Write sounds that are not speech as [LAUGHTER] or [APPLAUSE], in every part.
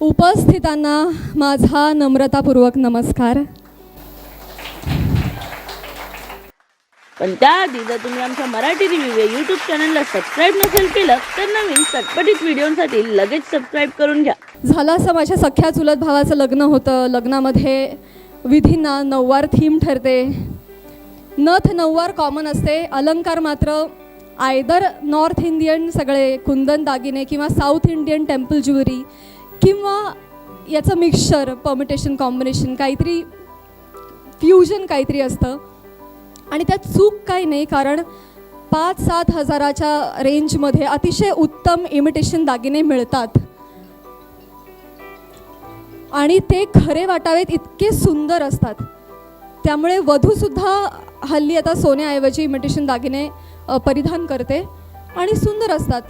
उपस्थितांना माझा नम्रतापूर्वक नमस्कार. पण त्याआधी जर तुम्ही आमच्या मराठी रिव्ह्यू या यूट्यूब चॅनलला सबस्क्राईब नसेल केलं तर नवीन चटपटीत व्हिडिओसाठी लगेच सबस्क्राईब करून घ्या. झालं असं माझ्या सख्या चुलत भावाचं लग्न होतं. लग्नामध्ये विधींना नऊवार थीम ठरते. नथ नऊवार कॉमन असते. अलंकार मात्र आयदर नॉर्थ इंडियन सगळे कुंदन दागिने किंवा साऊथ इंडियन टेम्पल ज्वेलरी किंवा याचं मिक्सचर परमिटेशन कॉम्बिनेशन काहीतरी फ्युजन काहीतरी असतं. आणि त्यात चूक काही नाही कारण पाच सात हजाराच्या रेंजमध्ये अतिशय उत्तम इमिटेशन दागिने मिळतात. आणि ते खरे वाटावेत इतके सुंदर असतात. त्यामुळे वधूसुद्धा हल्ली आता सोन्याऐवजी इमिटेशन दागिने परिधान करते. आणि सुंदर असतात.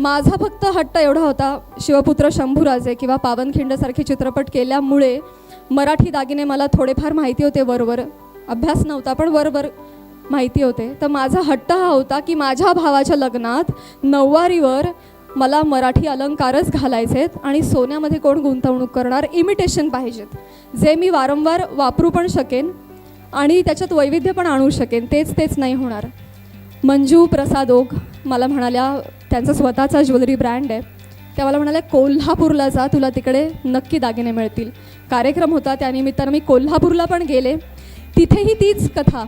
माझा फक्त हट्ट एवढा होता शिवपुत्र शंभूराजे किंवा पावनखिंडसारखे चित्रपट केल्यामुळे मराठी दागिने मला थोडेफार माहिती होते वरवर. अभ्यास नव्हता पण वरवर माहिती होते. तर माझा हट्ट हा होता की माझ्या भावाच्या लग्नात नऊवारीवर मला मराठी अलंकारच घालायचे आहेत आणि सोन्यामध्ये कोण गुंतवणूक करणार इमिटेशन पाहिजेत. जे मी वारंवार वापरू पण शकेन आणि त्याच्यात वैविध्य पण आणू शकेन तेच तेच नाही होणार. मंजू प्रसाद ओक मला म्हणाल्या त्यांचा स्वतःचा ज्वेलरी ब्रँड आहे. त्या मला म्हणाल्या कोल्हापूरला जा तुला तिकडे नक्की दागिने मिळतील. कार्यक्रम होता त्यानिमित्तानं मी कोल्हापूरला पण गेले. तिथेही तीच कथा.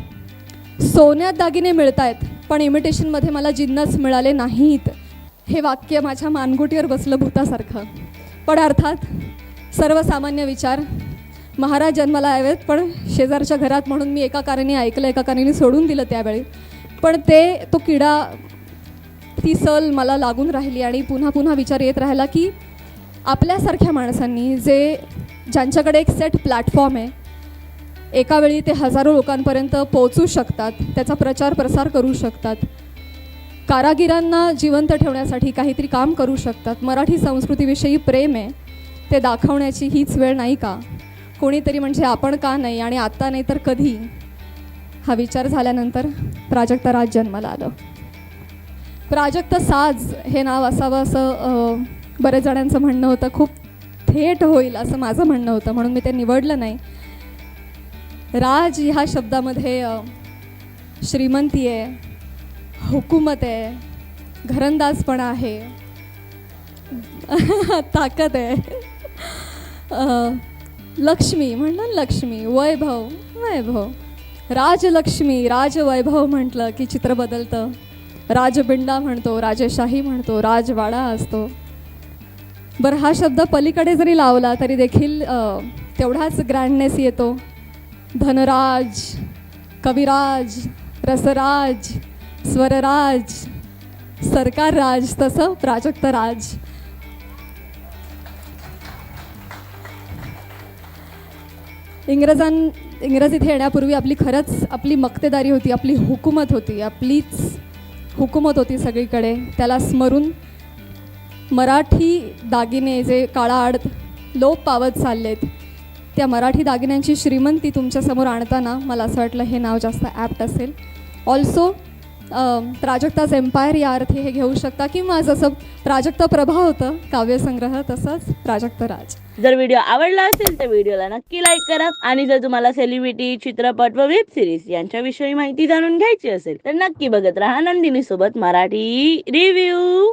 सोन्यात दागिने मिळत आहेत पण इमिटेशनमध्ये मला जिन्नस मिळाले नाहीत. हे वाक्य माझ्या मानगुटीवर बसलं भूतासारखं. पण अर्थात सर्वसामान्य विचार. महाराज जन्माला यावेत पण शेजारच्या घरात म्हणून मी एका कारणी ऐकलं एका कारणी सोडून दिलं त्यावेळी. पण ते तो किडा ती सल मला लागून राहिली आणि पुन्हा पुन्हा विचार येत राहिला की आपल्यासारख्या माणसांनी जे ज्यांच्याकडे एक सेट प्लॅटफॉर्म आहे एका वेळी ते हजारो लोकांपर्यंत पोहोचू शकतात त्याचा प्रचार प्रसार करू शकतात. कारागिरांना जिवंत ठेवण्यासाठी काहीतरी काम करू शकतात. मराठी संस्कृतीविषयी प्रेम आहे ते दाखवण्याची हीच वेळ नाही का? कोणीतरी म्हणजे आपण का नाही आणि आत्ता नाही तर कधी? हा विचार झाल्यानंतर प्राजक्ता राज जन्माला आलं. प्राजक्त साज हे नाव असावं असं बऱ्याच जणांचं म्हणणं होतं. खूप थेट होईल असं माझं म्हणणं होतं म्हणून मी ते निवडलं नाही. राज ह्या शब्दामध्ये श्रीमंती आहे हुकूमत आहे घरंदाजपणा आहे [LAUGHS] ताकद आहे. लक्ष्मी म्हणलं ना लक्ष्मी वैभव वैभव. राजलक्ष्मी राजवैभव म्हटलं की चित्र बदलतं. राजबिंडा म्हणतो राजेशाही म्हणतो राजवाडा असतो. बरं हा शब्द पलीकडे जरी लावला तरी देखील तेवढाच ग्रँडनेस येतो. धनराज कविराज रसराज स्वरराज सरकार राज तसं प्राजक्त राज. इंग्रजां इंग्रजीत येण्यापूर्वी आपली खरंच आपली मक्तेदारी होती आपली हुकूमत होती आपलीच हुकूमत होती सगळीकडे. त्याला स्मरून मराठी दागिने जे काळाआड लोप पावत चाललेत त्या मराठी दागिन्यांची श्रीमंती तुमच्यासमोर आणताना मला असं वाटलं हे नाव जास्त ॲप्ट असेल. ऑल्सो प्राजक्ताज एम्पायर या अर्थी हे घेऊ शकता. किंवा जसं प्राजक्त प्रभा होतं काव्यसंग्रह तसंच प्राजक्त राज. जर व्हिडिओ आवडला असेल तर व्हिडिओला नक्की लाईक करा. आणि जर तुम्हाला सेलिब्रिटी चित्रपट व वेब सिरीज यांच्याविषयी माहिती जाणून घ्यायची असेल तर नक्की बघत राहा नंदिनी सोबत मराठी रिव्ह्यू